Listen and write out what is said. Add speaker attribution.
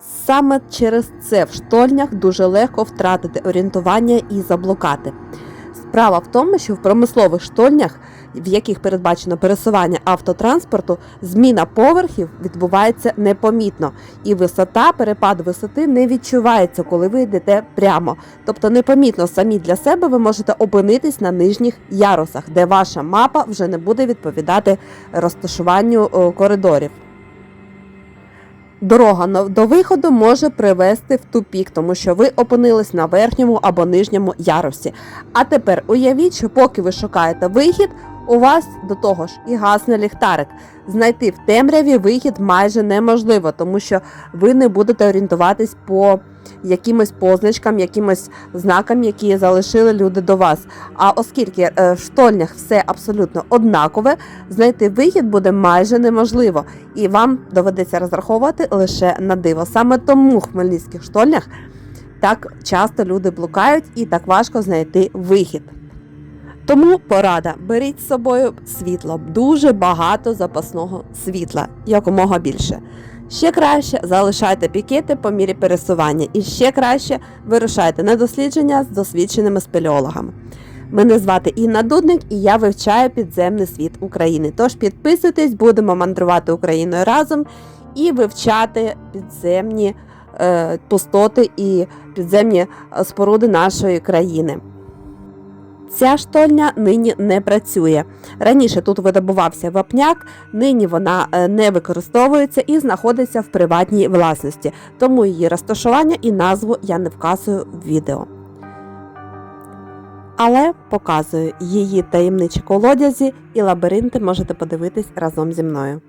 Speaker 1: Саме через це в штольнях дуже легко втратити орієнтування і заблукати. Справа в тому, що в промислових штольнях, в яких передбачено пересування автотранспорту, зміна поверхів відбувається непомітно, і висота, перепад висоти не відчувається, коли ви йдете прямо. Тобто непомітно самі для себе ви можете опинитись на нижніх ярусах, де ваша мапа вже не буде відповідати розташуванню коридорів. Дорога до виходу може привести в тупік, тому що ви опинились на верхньому або нижньому ярусі. А тепер уявіть, що поки ви шукаєте вихід, у вас до того ж і гасне ліхтарик. Знайти в темряві вихід майже неможливо, тому що ви не будете орієнтуватись по якимось позначкам, якимось знакам, які залишили люди до вас. А оскільки е, в штольнях все абсолютно однакове, знайти вихід буде майже неможливо, і вам доведеться розраховувати лише на диво. Саме тому в хмельницьких штольнях так часто люди блукають і так важко знайти вихід. Тому порада: беріть з собою світло, дуже багато запасного світла, якомога більше. Ще краще залишайте пікети по мірі пересування, і ще краще вирушайте на дослідження з досвідченими спелеологами. Мене звати Інна Дудник і я вивчаю підземний світ України. Тож підписуйтесь, будемо мандрувати Україною разом і вивчати підземні е, пустоти і підземні е, споруди нашої країни. Ця штольня нині не працює. Раніше тут видобувався вапняк, нині вона е, не використовується і знаходиться в приватній власності, тому її розташування і назву я не вказую в відео. Але показую її таємничі колодязі і лабіринти можете подивитись разом зі мною.